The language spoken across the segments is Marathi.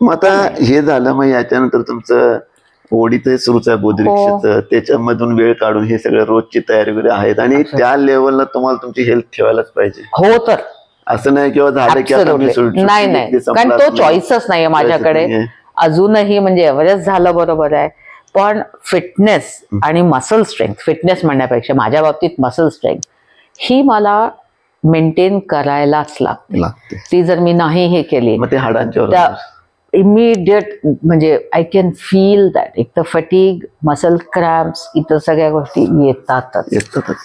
मग आता हे. झालं मग याच्यानंतर तुमचं ओढीचं सुरूच आहे बुद्धिरिक्षाचं त्याच्यामधून वेळ काढून हे सगळं रोजची तयारी वगैरे आहेत आणि त्या लेवलला तुम्हाला तुमची हेल्थ ठेवायलाच पाहिजे. हो तर. असं नाही किंवा झालं की नाही नाही. कारण तो नाही. चॉईसच नाहीये माझ्याकडे. अजूनही म्हणजे एव्हरेस्ट झालं बरोबर आहे. पण फिटनेस आणि मसल स्ट्रेंथ फिटनेस म्हणण्यापेक्षा माझ्या बाबतीत मसल स्ट्रेंथ ही मला मेंटेन करायलाच लागते. ती जर मी नाही हे केली त्या इमिडिएट म्हणजे आय कॅन फील दॅट एक तर फटीग मसल क्रॅम्प्स इतर सगळ्या गोष्टी येतातच.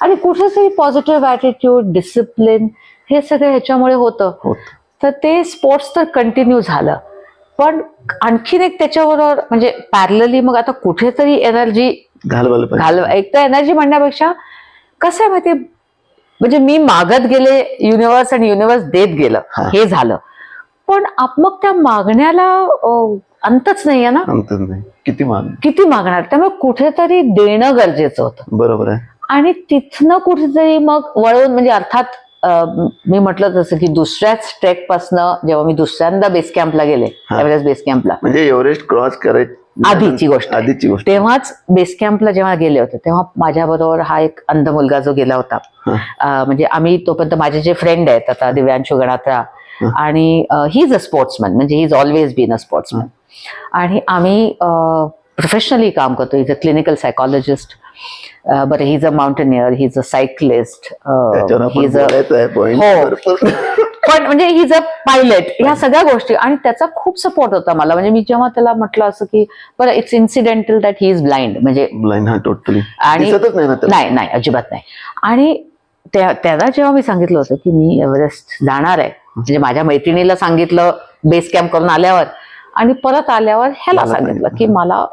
आणि कुठेतरी पॉझिटिव्ह ॲटिट्यूड डिसिप्लिन हे सगळं ह्याच्यामुळे होतं. होत. तर ते स्पोर्ट्स तर कंटिन्यू झालं. पण आणखीन एक त्याच्याबरोबर म्हणजे पॅरलली मग आता कुठेतरी एनर्जी घाल एक तर एनर्जी म्हणण्यापेक्षा कसं आहे माहिती म्हणजे मी मागत गेले युनिव्हर्स आणि युनिव्हर्स देत गेलं. हे झालं. पण आप मग त्या मागण्याला अंतच नाहीये ना अंतर नाही किती मान किती मागणार त्यामुळे कुठेतरी देणं गरजेचं होतं बरोबर आहे आणि तिथनं कुठेतरी मग वळून म्हणजे अर्थात अं, मी म्हटलं तसं की दुसऱ्याच ट्रेक पासनं जेव्हा मी दुसऱ्यांदा बेस कॅम्पला गेले हा. एव्हरेस्ट बेस कॅम्पला म्हणजे एव्हरेस्ट क्रॉस करायची आधीची गोष्ट आहे. आधीची गोष्ट तेव्हाच बेस कॅम्पला जेव्हा गेले होते तेव्हा माझ्याबरोबर हा एक अंध मुलगा जो गेला होता हा. अं, म्हणजे आम्ही तोपर्यंत माझे जे फ्रेंड आहेत आता दिव्यांशू गणात्रा. आणि ही इज अ स्पोर्ट्समॅन म्हणजे he is always been a sportsman आणि आम्ही प्रोफेशनली काम करतो. इज अ क्लिनिकल सायकॉलॉजिस्ट बरं he is a mountaineer he is a cyclist he. Is a. पण म्हणजे ही अ पायलट ह्या सगळ्या गोष्टी. आणि त्याचा खूप सपोर्ट होता मला. म्हणजे मी जेव्हा त्याला म्हटलं असं की बरं it's incidental that he is blind म्हणजे Blind हा टोटली आणि- नाही नाही अजिबात नाही. आणि त्या त्याला जेव्हा मी सांगितलं होतं की मी एव्हरेस्ट जाणार आहे म्हणजे माझ्या मैत्रिणीला सांगितलं बेस कॅम्प करून आल्यावर आणि परत आल्यावर ह्याला सांगितलं. की मला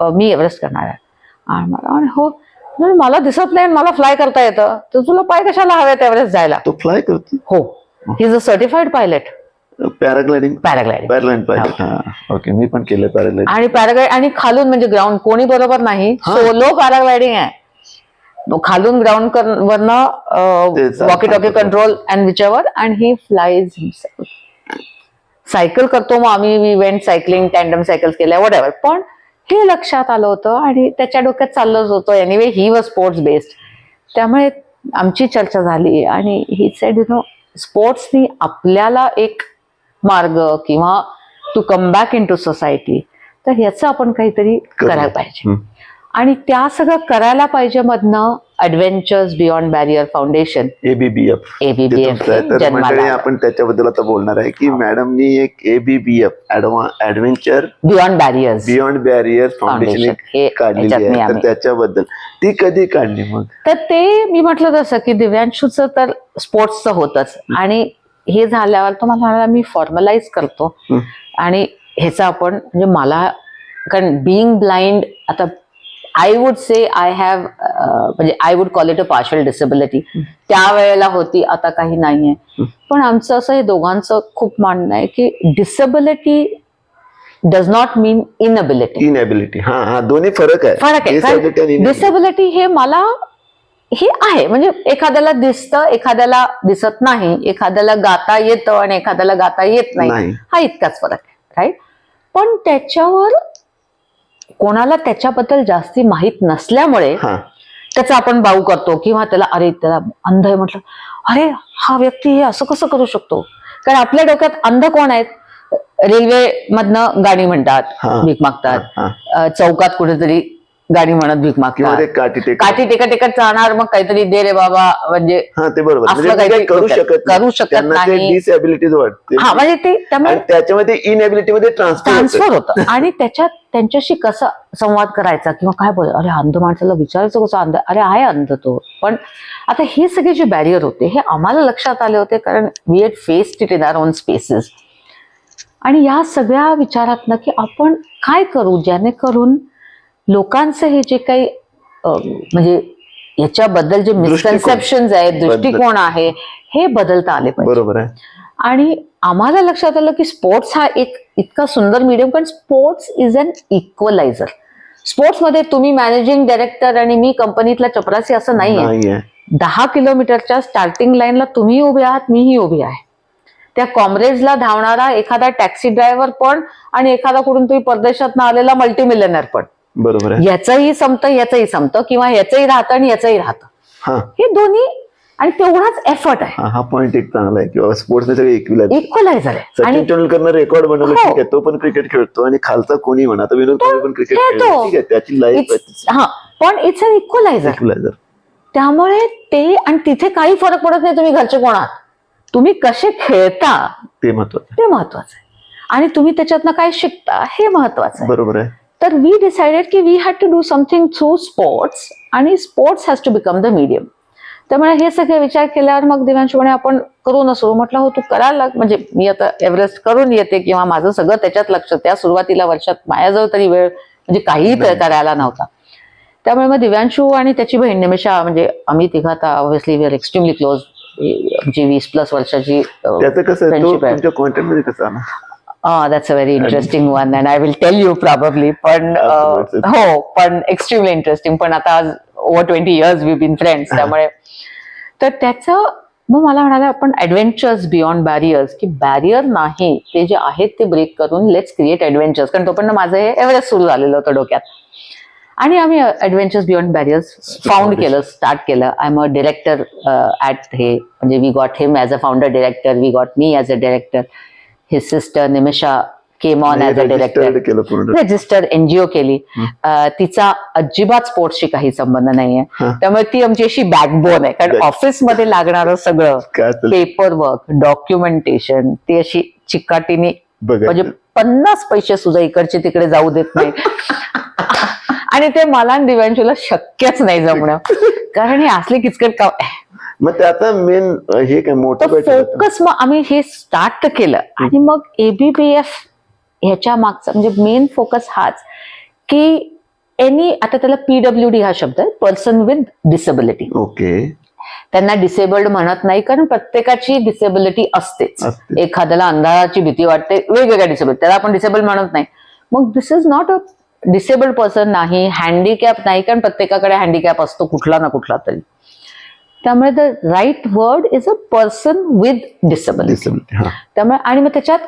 मी एव्हरेस्ट करणार आहे. आणि मला म्हणे, हो. मला दिसत नाही मला फ्लाय करता येतं. तर तुला पाय कशाला हवेत एव्हरेस्ट जायला? तो फ्लाय करतो? हो. He. Is a certified pilot paragliding paragliding paraglide पाहिजे हा. ओके मी पण केलं पॅराग्लाइड आणि पॅराग्लाइड आणि खालून म्हणजे ग्राउंड कोणी बरोबर नाही. सोलो पॅराग्लायडिंग आहे. खालून ग्राउंड वरनं वॉकी टॉकी. कंट्रोल अँड विचवर अँड ही फ्लाईज सायकल करतो मग आम्ही we went cycling tandem cycles केल्या वॉट एव्हर पण हे लक्षात आलं होतं आणि त्याच्या डोक्यात चाललंच होतं. Anyway he was sports based त्यामुळे आमची चर्चा झाली आणि ही सेड यु नो स्पोर्ट्सनी आपल्याला एक मार्ग किंवा to come back in to society तर ह्याचं आपण काहीतरी करायला पाहिजे. आणि त्या सगळं करायला पाहिजे मधनं adventures beyond barrier foundation ABBF ABBF आपण त्याच्याबद्दल आता बोलणार आहे की मॅडमनी एक ABBF adventure beyond barriers beyond barrier foundation. हे काढलेली आहे. तर. त्याच्याबद्दल ती कधी काढली मग? तर ते मी म्हटलं तसं की दिव्यांशूचं तर स्पोर्ट्सचं होतच. आणि हे झाल्यावर तो मला म्हणाला, मी फॉर्मलाइज करतो. आणि ह्याचं आपण म्हणजे मला कारण बिईंग ब्लाइंड आता I would say I have म्हणजे I would call it a partial disability त्यावेळेला होती आता काही नाहीये. पण आमचं असं हे दोघांचं खूप मानणं आहे की disability does not mean inability inability हा हा दोन्ही फरक आहे. फरक आहे. डिसेबिलिटी हे मला हे आहे. म्हणजे एखाद्याला दिसतं एखाद्याला दिसत नाही एखाद्याला गाता येतं आणि एखाद्याला गाता येत नाही. नाही. हा इतकाच फरक आहे राईट पण त्याच्यावर कोणाला त्याच्याबद्दल जास्ती माहीत नसल्यामुळे त्याचा आपण बाऊ करतो किंवा त्याला अरे त्याला अंध आहे म्हटलं अरे हा व्यक्ती हे असं कसं करू शकतो? कारण आपल्या डोक्यात अंध कोण आहेत? रेल्वे मधनं गाणी म्हणतात. भीक मागतात. चौकात कुठेतरी गाणी म्हणत भीक मागतात. काठी टेक काठी टेकत टेकत जाणार मग काहीतरी दे रे बाबा म्हणजे हा ते बरोबर. असलं म्हणजे ते काहीतरी करू शकत नाही. करू शकत नाही. डिसएबिलिटीज वाटते. हा म्हणजे ते त्यामुळे आणि त्याच्यामध्ये इनएबिलिटी मध्ये ट्रान्सफर ट्रान्सफर होतं. आणि त्याच्यात त्यांच्याशी कसा संवाद करायचा किंवा काय बोल अरे अंध माणसाला विचारायचं कसं? अंध अरे आहे अंध तो. पण आता हे सगळे जे बॅरियर होते हे आम्हाला लक्षात आले होते कारण we ate faced it in our own spaces आणि या सगळ्या विचारातनं की आपण काय करू? जेणेकरून लोकांचं हे जे काही म्हणजे याच्याबद्दल जे. मिसकन्सेप्शन आहेत. दृष्टिकोन आहे हे बदलता आले पाहिजे. बरोबर आहे. आणि आम्हाला लक्षात आलं की स्पोर्ट्स हा एक इतका सुंदर मीडियम कारण स्पोर्ट्स इज अन इक्वलायझर स्पोर्ट्समध्ये तुम्ही मॅनेजिंग डायरेक्टर आणि मी कंपनीतला चपरासी असं नाहीये. दहा किलोमीटरच्या स्टार्टिंग लाईनला तुम्ही उभे आहात मीही उभी आहे. त्या कॉम्रेड्सला धावणारा एखादा टॅक्सी ड्रायव्हर पण आणि एखादा कुठून तरी परदेशात आलेला मल्टीमिलियनर पण. बरोबर आहे. याचंही संपतं याचंही संपतं किंवा याचंही राहतं आणि याचंही राहतं. हा. दोन्ही आणि तेवढाच एफर्ट आहे. हा पॉइंट एक चांगला आहे किंवा स्पोर्ट्स इक्विलाइज आहे. सचिन आणि तेंडुलकरनं रेकॉर्ड बनवलं हो. ठीक आहे तो पण क्रिकेट खेळतो आणि खालचा कोणी म्हणा विनोद कोहली पण क्रिकेट खेळतो. ठीक आहे त्याची लाईफ हा पण इट्स अन इक्वलायझर इक्विलायझर त्यामुळे ते आणि तिथे काही फरक पडत नाही तुम्ही घरचे कोण आहात तुम्ही कसे खेळता ते महत्वाचं ते महत्वाचं आहे. आणि तुम्ही त्याच्यातनं काय शिकता हे महत्वाचं आहे. बरोबर आहे. तर वी डिसाइडेड की we had to do something through sports आणि sports has to become the medium त्यामुळे हे सगळे विचार केल्यावर मग दिव्यांशू म्हणे आपण करू नसू म्हटलं हो तू करायला लाग. म्हणजे मी आता एव्हरेस्ट करून येते किंवा माझं सगळं त्याच्यात लक्ष त्या सुरुवातीला वर्षात माझ्याजवळ तरी वेळ म्हणजे काहीही. करायला नव्हता. त्यामुळे मग दिव्यांशू आणि त्याची बहीण निमिषा म्हणजे आम्ही तिघं आता obviously we are extremely close आमची वीस प्लस वर्षाची आहे, आला Uh, that's a very interesting one, and I will tell you probably. पण uh. हो पण एक्स्ट्रीमली इंटरेस्टिंग पण आता आज over twenty years we been friends त्यामुळे. तर त्याचं मग मला म्हणाला आपण ऍडव्हेंचर्स बियॉन्ड बॅरियर्स की बॅरियर नाही ते जे आहेत ते ब्रेक करून लेट्स क्रिएट ऍडव्हेंचर्स कारण तोपर्यंत माझं हे एव्हरेस्ट सुरू झालेलं होतं डोक्यात. आणि आम्ही ऍडव्हेंचर्स बियॉन्ड बॅरियर्स फाउंड केलं स्टार्ट केलं. I am a director at हे म्हणजे we got him as a founder director we got me as a director his sister Nimisha came on as a director register NGO केली तिचा अजिबात स्पोर्ट्सशी काही संबंध नाहीये. हा. त्यामुळे ती आमची अशी बॅकबोन आहे. कारण ऑफिसमध्ये लागणारं सगळं पेपर वर्क डॉक्युमेंटेशन ती अशी चिकाटीने म्हणजे पन्नास पैसे सुद्धा इकडचे तिकडे जाऊ देत नाही. आणि ते मला आणि दिव्यांशूला शक्यच नाही जमणं. कारण हे असले किचकट का मग त्याचा मेन हे काय मोठं फोकस मग आम्ही हे स्टार्ट केलं. आणि मग एबीपीएफ ह्याच्या मागचा म्हणजे मेन फोकस हाच की एनी आता त्याला पीडब्ल्यू डी हा शब्द आहे पर्सन विथ डिसेबिलिटी ओके त्यांना डिसेबल्ड म्हणत नाही कारण प्रत्येकाची डिसेबिलिटी असतेच. असते. एखाद्याला अंधाराची भीती वाटते वेगवेगळ्या डिसेबल त्याला आपण डिसेबल म्हणत नाही. मग this is not a disabled person नाही हँडिकॅप नाही कारण प्रत्येकाकडे हँडिकॅप असतो कुठला ना कुठला तरी. त्यामुळे the right word is a person with disability त्यामुळे आणि मग त्याच्यात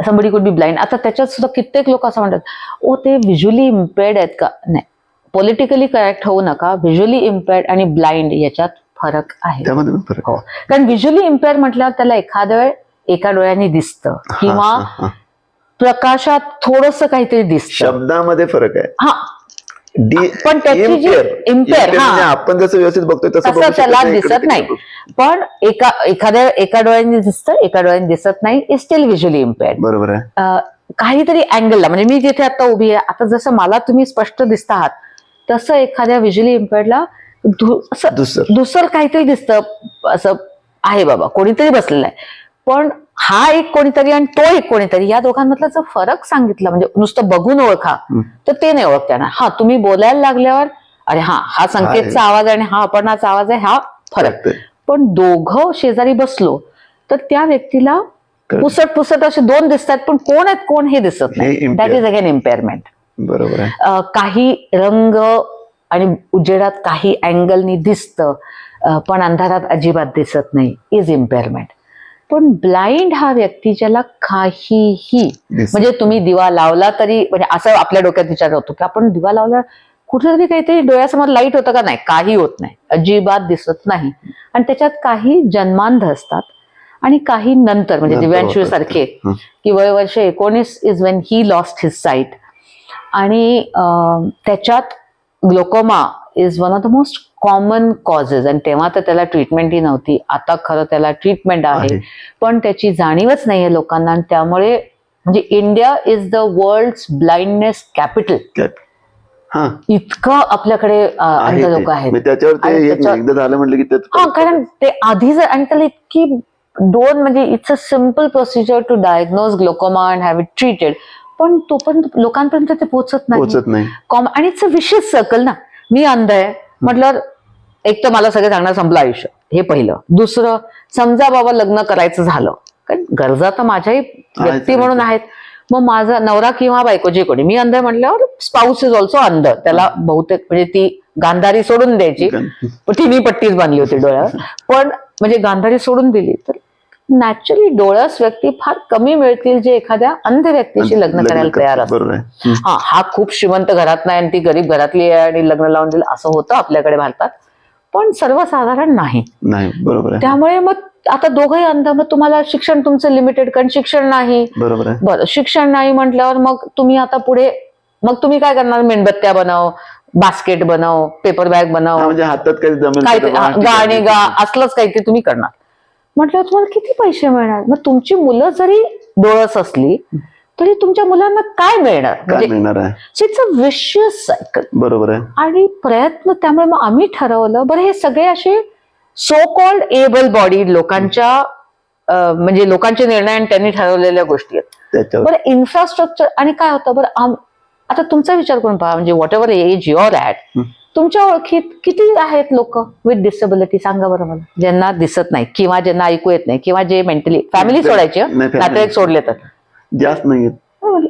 समबडी कुड बी ब्लाइंड आता त्याच्यात सुद्धा कित्येक लोक असं म्हणतात ओ ते व्हिज्युअली इम्पेअर्ड आहेत का? नाही. पॉलिटिकली करेक्ट होऊ नका. व्हिज्युअली इम्पेअर्ड आणि ब्लाइंड याच्यात फरक आहे. हो. कारण व्हिज्युअली इम्पेअर म्हटल्यावर त्याला एखाद्या वेळ एका डोळ्याने दिसतं. किंवा. प्रकाशात थोडस काहीतरी दिसतं. शब्दामध्ये फरक आहे. हा. डी पण त्याची जी Impair हा. म्हणजे आपण जसं व्यवस्थित बघतोय तसं त्याला दिसत नाही. पण एका एखाद्या एका डोळ्याने दिसतं एका डोळ्याने दिसत नाही इज स्टील व्हिज्युअली इम्पेअर्ड बरोबर आहे. काहीतरी अँगलला म्हणजे मी जिथे आता उभी आहे आता जसं मला तुम्ही स्पष्ट दिसत आहात तसं एखाद्या व्हिज्युअली इम्पेअर्डला असं दुसरं. दुसरं काहीतरी दिसतं असं आहे बाबा कोणीतरी बसलेलं आहे. पण हा एक कोणीतरी आणि तो एक कोणीतरी या दोघांमधला जर फरक सांगितला म्हणजे नुसतं बघून ओळखा. तर ते नाही ओळखता येणार हा तुम्ही बोलायला लागल्यावर अरे हा हा संकेतचा आवाज आहे आणि हा अपर्णाचा आवाज आहे हा फरक. पण दोघं शेजारी बसलो तर त्या व्यक्तीला. पुसट पुसट असे दोन दिसतात पण कोण आहेत कोण हे दिसत नाही. दॅट इज अगेन इम्पेअरमेंट बरोबर काही रंग आणि उजेडात काही अँगलनी दिसतं पण अंधारात अजिबात दिसत नाही इज इम्पेअरमेंट पण ब्लाइंड हा व्यक्ती ज्याला काहीही. म्हणजे तुम्ही दिवा लावला तरी म्हणजे असं आपल्या डोक्यात विचार होतो की आपण दिवा लावला कुठेतरी काहीतरी डोळ्यासमोर लाइट होतं का नाही काही होत नाही अजिबात दिसत नाही आणि त्याच्यात काही जन्मांध असतात आणि काही नंतर म्हणजे दिव्यांशू. सारखे. की वय वर्ष एकोणीस is when he lost his sight आणि त्याच्यात glaucoma is one of the most common causes आणि तेव्हा तर त्याला ट्रीटमेंटही नव्हती. आता खरं त्याला ट्रीटमेंट आहे. पण त्याची जाणीवच नाहीये लोकांना. आणि त्यामुळे म्हणजे India is the world blindness capital. हा. इतकं आपल्याकडे अंध. लोक आहेत. त्यात हा कारण ते आधी जर आणि त्याला इतकी दोन म्हणजे it's a simple procedure to diagnose glaucoma and have it treated पण तो पण लोकांपर्यंत ते पोहोचत नाही. पोहोचत नाही. कॉम आणि इट्स अ विशेष सर्कल ना. मी अंध आहे. म्हटलं एक तर मला सगळे सांगणार संपलं आयुष्य. हे पहिलं. दुसरं समजा बाबा लग्न करायचं झालं. कारण गरजा तर माझ्याही व्यक्ती म्हणून आहेत. मग माझा नवरा किंवा बायको जे कोणी. मी अंध आहे म्हटल्यावर स्पाऊस इज ऑल्सो अंध. त्याला बहुतेक म्हणजे ती गांधारी सोडून द्यायची. पण तिन्ही पट्टीच बांधली होती डोळ्यावर. पण म्हणजे गांधारी सोडून दिली तर नॅचरली डोळस व्यक्ती फार कमी मिळतील जे एखाद्या अंध व्यक्तीशी लग्न करायला तयार असतात. हा हा खूप श्रीमंत घरात नाही आणि ती गरीब घरातली आहे आणि लग्न लावून दिलं असं होतं आपल्याकडे भारतात. पण सर्वसाधारण नाही. नाही बरोबर त्यामुळे मग आता दोघंही अंध मग तुम्हाला शिक्षण तुमचं लिमिटेड कारण शिक्षण नाही. बरोबर बरं शिक्षण नाही म्हटल्यावर मग तुम्ही आता पुढे मग तुम्ही काय करणार? मेणबत्त्या बनव बास्केट बनव पेपर बॅग बनव म्हणजे हातात काही गाणे. गा असलंच काही ते तुम्ही करणार. म्हटलं तुम्हाला किती पैसे मिळणार? मग तुमची मुलं जरी डोळस असली तरी तुमच्या मुलांना काय मिळणार? काय मिळणार आहे? इट्स अ विशियस सायकल बरोबर आहे. आणि प्रयत्न त्यामुळे मग आम्ही ठरवलं बरं हे सगळे असे सो कॉल्ड एबल बॉडी लोकांच्या अं, म्हणजे लोकांचे निर्णय आणि त्यांनी ठरवलेल्या गोष्टी आहेत. त्याच्यावर. बरं इन्फ्रास्ट्रक्चर आणि काय होतं? बरं आम- आता तुमचा विचार करून पहा म्हणजे whatever age your at hmm. तुमच्या ओळखीत किती आहेत लोक विथ डिसेबिलिटी सांगा बरं मला. ज्यांना दिसत नाही किंवा ज्यांना ऐकू येत नाही किंवा जे मेंटली फॅमिली सोडायची हं. नातेवाईक सोडले तर. जास्त नाही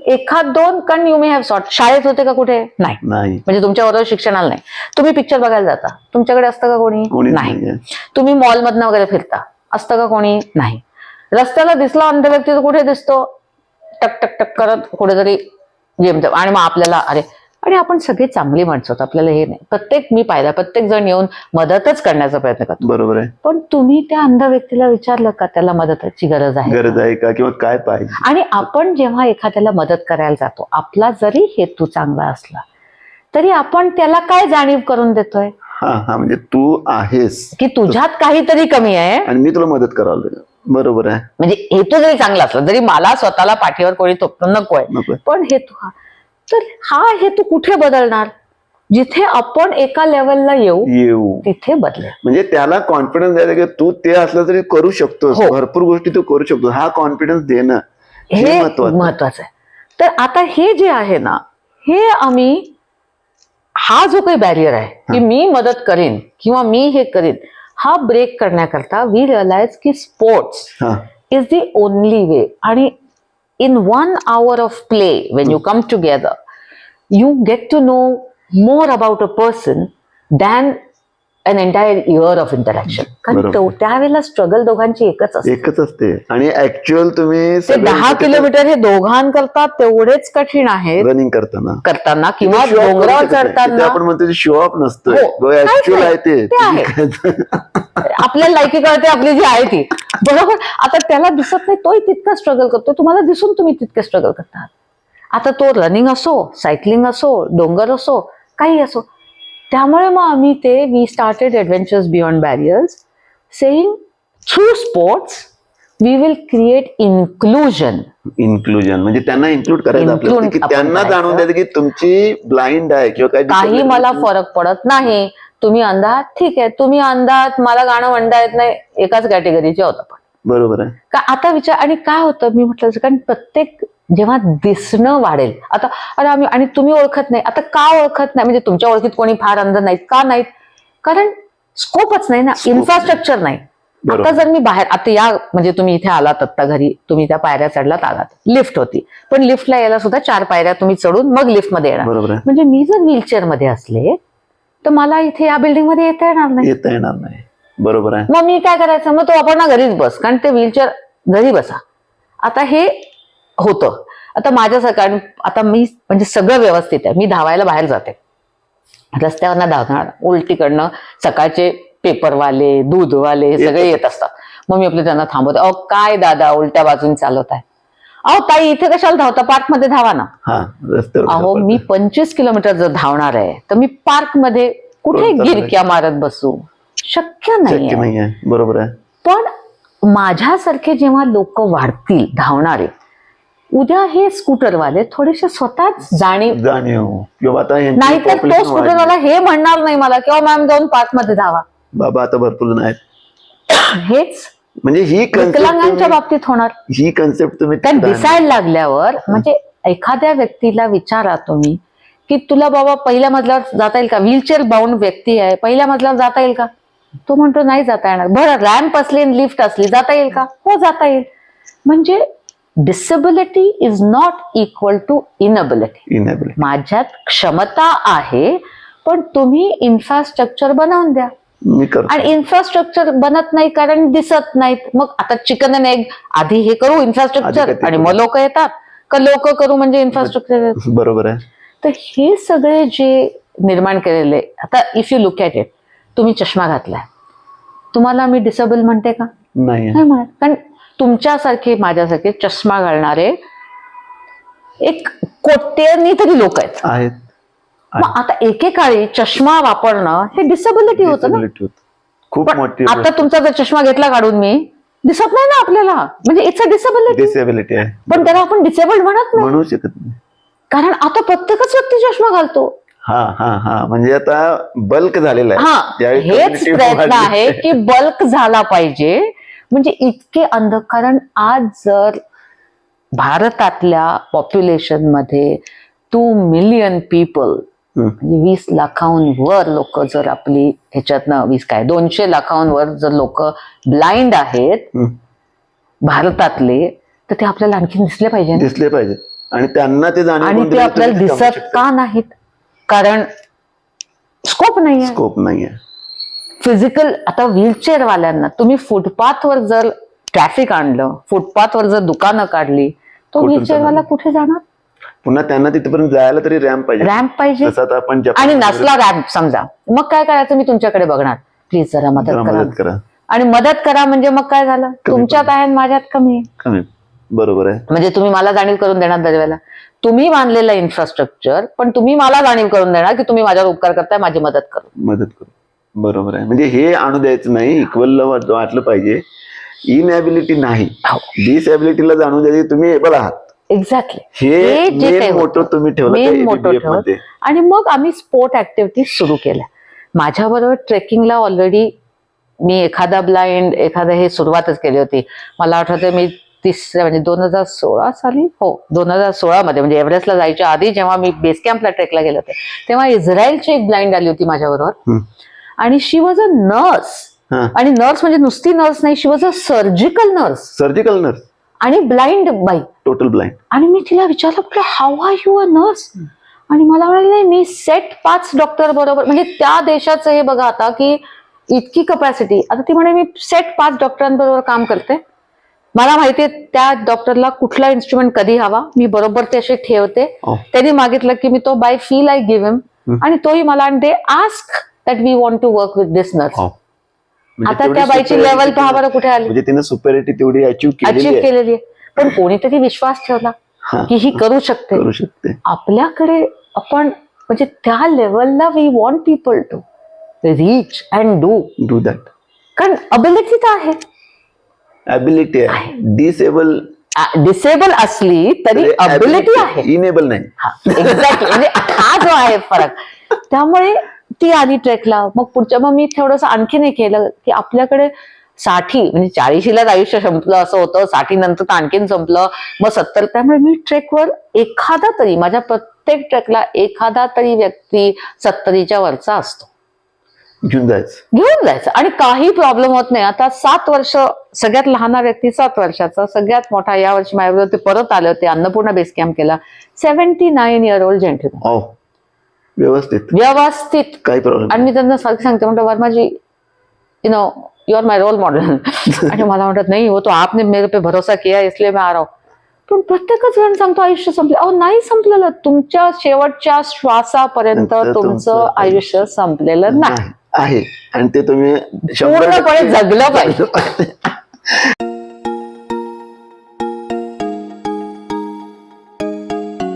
एखाद दोन कारण यू मे हॅव सॉट शाळेत होते का कुठे? नाही. म्हणजे तुमच्या बरोबर शिक्षणाला नाही. तुम्ही पिक्चर बघायला जाता. तुमच्याकडे असतं का कोणी? नाही. तुम्ही मॉलमधनं वगैरे फिरता. असतं का कोणी? नाही. रस्त्याला दिसला अंध व्यक्ती तर कुठे दिसतो? टक टक टक करत कुठेतरी जेमतेम आणि मग आपल्याला अरे आणि आपण सगळे चांगली माणसं आहोत आपल्याला हे नाही. प्रत्येक मी पाहिला प्रत्येक जण येऊन मदतच करण्याचा प्रयत्न करतो. बरोबर आहे. पण तुम्ही त्या अंध व्यक्तीला विचारलं का त्याला मदतीची गरज आहे गरज आहे का किंवा काय पाहिजे? आणि आपण जेव्हा एखाद्याला मदत करायला जातो आपला जरी हेतू चांगला असला तरी आपण त्याला काय जाणीव करून देतोय? हा हा म्हणजे तू आहेस. की तुझ्यात काहीतरी कमी आहे? आणि मी तुला मदत करावं लागेल. बरोबर आहे. म्हणजे हेतू जरी चांगला असला जरी मला स्वतःला पाठीवर कोणी नकोय. नको पण हेतू हा. तर हा हेतू कुठे बदलणार? जिथे आपण एका लेवलला येऊ येऊ. तिथे बदलेल. म्हणजे त्याला कॉन्फिडन्स द्यायला की तू ते असलं तरी करू शकतोस. हो. भरपूर गोष्टी तू करू शकतो हा कॉन्फिडन्स देणं हे महत्वाचं. आहे. तर आता हे जे आहे ना हे आम्ही हा जो काही बॅरियर आहे की मी मदत करीन किंवा मी हे करीन हा ब्रेक करण्याकरता वी रिअलाइज की sports is the only way. आणि in one hour of play, when you come together, you get to know more about a person than an entire year of interaction. कारण बरोबर. तो- त्यावेळेला स्ट्रगल दोघांची एकच असते. एकच असते. आणि ऍक्च्युअल तुम्ही ते दहा किलोमीटर हे दोघांकरता तेवढेच कठीण आहे रनिंग करताना. करताना किंवा Show off करू डोंगरावर शकत नाही. तिथे चढताना आपण म्हणतो शो ऑफ नसतोय. हो. ऍक्च्युअल आहे ते. ते आहे. आपल्याला लायकी कळते आपली जी आहे ती. बरोबर? आता त्याला दिसत नाही तोही तितका स्ट्रगल करतो. तुम्हाला दिसून तुम्ही तितके स्ट्रगल करतात. आता तो रनिंग असो सायकलिंग असो डोंगर असो काही असो त्यामुळे मग आम्ही ते we started adventures beyond barriers saying through sports we will create inclusion inclusion म्हणजे त्यांना इन्क्लूड करायचं की त्यांना. जाणून द्यायचं की तुमची ब्लाइंड आहे किंवा काही मला फरक पडत नाही. तुम्ही अंधात ठीक आहे. तुम्ही अंधात मला गाणं म्हणता येत नाही. एकाच कॅटेगरीचे होत आपण. बरोबर आहे. का आता विचार आणि काय होतं? मी म्हटलं कारण प्रत्येक जेव्हा दिसणं वाढेल. आता अरे आम्ही आणि तुम्ही ओळखत नाही. आता का ओळखत नाही? म्हणजे तुमच्या ओळखीत कोणी फार अंध नाहीत का नाहीत? कारण स्कोपच नाही ना. इन्फ्रास्ट्रक्चर नाही. आता जर मी बाहेर आता या म्हणजे तुम्ही इथे आलात आत्ता घरी. तुम्ही त्या पायऱ्या चढलात आलात. लिफ्ट होती. पण लिफ्टला यायला सुद्धा चार पायऱ्या तुम्ही चढून मग लिफ्टमध्ये येणार. म्हणजे मी जर व्हीलचेअरमध्ये असले तर मला इथे या बिल्डिंगमध्ये येता येणार नाही. येता येणार नाही. बरोबर आहे. मग मी काय करायचं? मग तो आपण घरीच बस. कारण ते व्हीलचेअर घरी बसा. आता हे होतं. आता माझ्या कारण आता मी म्हणजे सगळं व्यवस्थित आहे. मी धावायला बाहेर जाते. रस्त्यावरनं धावणार उलटीकडनं सकाळचे पेपरवाले दूधवाले सगळे येत असतात. मग मी आपलं त्यांना थांबवते. अहो काय दादा उलट्या बाजून चालवत आहे? अहो ताई इथे कशाला धावता? पार्कमध्ये धावा ना. हा अहो. मी पंचवीस किलोमीटर जर धावणार आहे तर मी पार्कमध्ये कुठे गिरक्या मारत बसू? शक्य नाही बरोबर आहे. पण माझ्यासारखे जेव्हा लोक वाढतील धावणारे उद्या हे स्कूटरवाले थोडेसे स्वतःच जाणीव जाणीव. किंवा आता यांची नाहीतर तो population स्कूटरवाला. हे म्हणणार नाही मला किंवा मॅम जाऊन पार्कमध्ये धावा. बाबा आता भरपूर आहेत. हेच म्हणजे ही विकलांगांच्या बाबतीत होणार. ही कन्सेप्ट तुम्ही कारण तिथे दिसायला लागल्यावर म्हणजे एखाद्या व्यक्तीला विचारा तुम्ही की तुला बाबा पहिल्या मजल्यावर जाता येईल का? व्हीलचेअर बाउंड व्यक्ती आहे. पहिल्या मजल्यावर जाता येईल का? तो म्हणतो नाही जाता येणार. बरं रॅम्प असली लिफ्ट असली जाता येईल का? हो जाता येईल. म्हणजे disability is not equal to inability inability माझ्यात क्षमता आहे पण तुम्ही इन्फ्रास्ट्रक्चर बनवून द्या. मी करतो. आणि इन्फ्रास्ट्रक्चर बनत नाही कारण दिसत नाहीत. मग आता चिकन अँड एग आधी हे करू इन्फ्रास्ट्रक्चर आणि. मग लोक येतात. का लोक करू म्हणजे इन्फ्रास्ट्रक्चर बरोबर आहे. तर हे सगळे जे निर्माण केलेले आता if you look at it तुम्ही चष्मा घातलाय. तुम्हाला मी डिसेबल म्हणते का. नाही म्हणत. कारण तुमच्यासारखे माझ्यासारखे चष्मा घालणारे एक कोट्यांनी तरी लोक आहेत. आहेत. मग आता एकेकाळी चष्मा वापरणं हे डिसेबिलिटी होतं ना. खूप मोठी आता तुमचा जर चष्मा घेतला काढून मी दिसत नाही ना आपल्याला? म्हणजे इट्स अ डिसेबिलिटी डिसेबिलिटी आहे. पण त्याला आपण डिसेबल्ड म्हणत नाही. म्हणू शकत नाही. कारण आता प्रत्येकच व्यक्ती चष्मा घालतो. हा हा हा. म्हणजे आता बल्क झालेला आहे. हा हेच प्रयत्न. आहे की बल्क झाला पाहिजे. म्हणजे इतके अंध कारण आज जर भारतातल्या पॉप्युलेशनमध्ये टू मिलियन पीपल. म्हणजे वीस लाखांवर लोक जर आपली ह्याच्यातनं वीस काय दोनशे लाखांवर जर लोक ब्लाइंड आहेत. भारतातले तर ते आपल्याला आणखी दिसले पाहिजे दिसले पाहिजे. आणि त्यांना ते आणि ते आपल्याला दिसत का नाहीत? कारण स्कोप नाहीये. स्कोप नाहीये. फिजिकल आता व्हीलचेअर वाल्यांना तुम्ही फुटपाथवर जर ट्रॅफिक आणलं फुटपाथवर जर दुकानं काढली तो कुठून व्हीलचेअर वाला कुठे जाणार? पुन्हा त्यांना तिथपर्यंत जायला तरी रॅम्प पाहिजे. रॅम्प पाहिजे. आपण आणि नसला रॅम्प समजा. मग काय करायचं मी तुमच्याकडे बघणार? प्लीज जरा मदत करा. मदत करा. आणि मदत करा म्हणजे मग काय झालं? तुमच्यात आहे माझ्यात कमी आहे. कमी. बरोबर आहे. म्हणजे तुम्ही मला जाणीव करून देणार दरवेळेला. तुम्ही बांधलेलं इन्फ्रास्ट्रक्चर पण तुम्ही मला जाणीव करून देणार की तुम्ही माझ्यावर उपकार करताय माझी मदत करू. मदत करू. बरोबर आहे. म्हणजे हे आणू द्यायचं नाही इक्वल वाटलं पाहिजे. इनॅबिलिटी नाही. हो. डिसॅबिलिटीला जाणून द्यायचे तुम्ही एबल आहात. एक्झॅक्टली हे हे जे. मोटो तुम्ही ठेवला मध्ये. आणि मग आम्ही स्पोर्ट ऍक्टिव्हिटीज सुरू केल्या. माझ्याबरोबर ट्रेकिंगला ऑलरेडी मी एखादा ब्लाइंड एखादं हे सुरुवातच केली होती. मला आठवतं मी तिसऱ्या म्हणजे दोन हजार सोळा साली? हो दोन हजार सोळा मध्ये. म्हणजे एव्हरेस्टला जायच्या आधी जेव्हा मी बेस कॅम्पला ट्रेकला गेले होते तेव्हा इस्रायलची एक ब्लाइंड आली होती माझ्याबरोबर. आणि शी वॉज अ नर्स आणि नर्स म्हणजे नुसती नर्स नाही she was a surgical nurse surgical nurse आणि ब्लाइंड बाई. टोटल ब्लाइंड आणि मी तिला विचारलं म्हटलं how are you a nurse आणि मला म्हणाली नाही मी सेट पाच डॉक्टर बरोबर म्हणजे त्या देशाचं हे बघा आता की इतकी कपॅसिटी आता ती म्हणे मी सेट पाच डॉक्टरांबरोबर काम करते. मला माहितीये त्या डॉक्टरला कुठला इन्स्ट्रुमेंट कधी हवा? मी बरोबर ते असे ठेवते. Oh. त्यांनी मागितलं की मी तो by feel I give him. आणि तोही मला आणि they ask that we want to work with this nurse आता त्या बाईची लेवल पहा बरं कुठे आली. म्हणजे तिने सुपेरिटी तेवढी अचीव्ह आहे. केलेली आहे. पण कोणीतरी विश्वास ठेवला की ही करू शकते. करू शकते. आपल्याकडे आपण म्हणजे त्या लेवलला we want people to reach and do do that कारण अबिलिटी तर आहे. ऍबिलिटी आहे. डिसेबल डिसेबल असली तरी अबिलिटी आहे. इनेबल नाही. एक्झॅक्टली म्हणजे हा जो आहे फरक. त्यामुळे ती आली ट्रेकला. मग पुढच्या मग मी थोडंसं आणखीन हे केलं की आपल्याकडे साठी म्हणजे चाळीशीलाच आयुष्य संपलं असं होतं साठी नंतर तर आणखीन संपलं मग सत्तर त्यामुळे मी ट्रेकवर एखादा तरी माझ्या प्रत्येक ट्रेकला एखादा तरी व्यक्ती सत्तरीच्या वरचा असतो. घेऊन जायचं. घेऊन जायचं. आणि काही प्रॉब्लेम होत नाही. आता सात वर्ष सगळ्यात लहान व्यक्ती सात वर्षाचा सगळ्यात मोठा या वर्षी माझ्याबरोबर ते परत आले होते. अन्नपूर्णा बेस कॅम्प केला. Seventy nine year old gentle हो. व्यवस्थित. व्यवस्थित. काही प्रॉब्लेम आणि मी त्यांना सारखं सांगते म्हणतो Verma ji you know you are my role model आणि मला म्हणतात नाही हो तो आपने मेरे पे भरोसा किया इसलिए मैं आ रहा हूं. पण प्रत्येकच जण सांगतो आयुष्य संपलं. अहो नाही संपलेलं. तुमच्या शेवटच्या श्वासापर्यंत तुमचं आयुष्य संपलेलं नाही. आहे. आणि ते तुम्ही पूर्णपणे जगलं पाहिजे.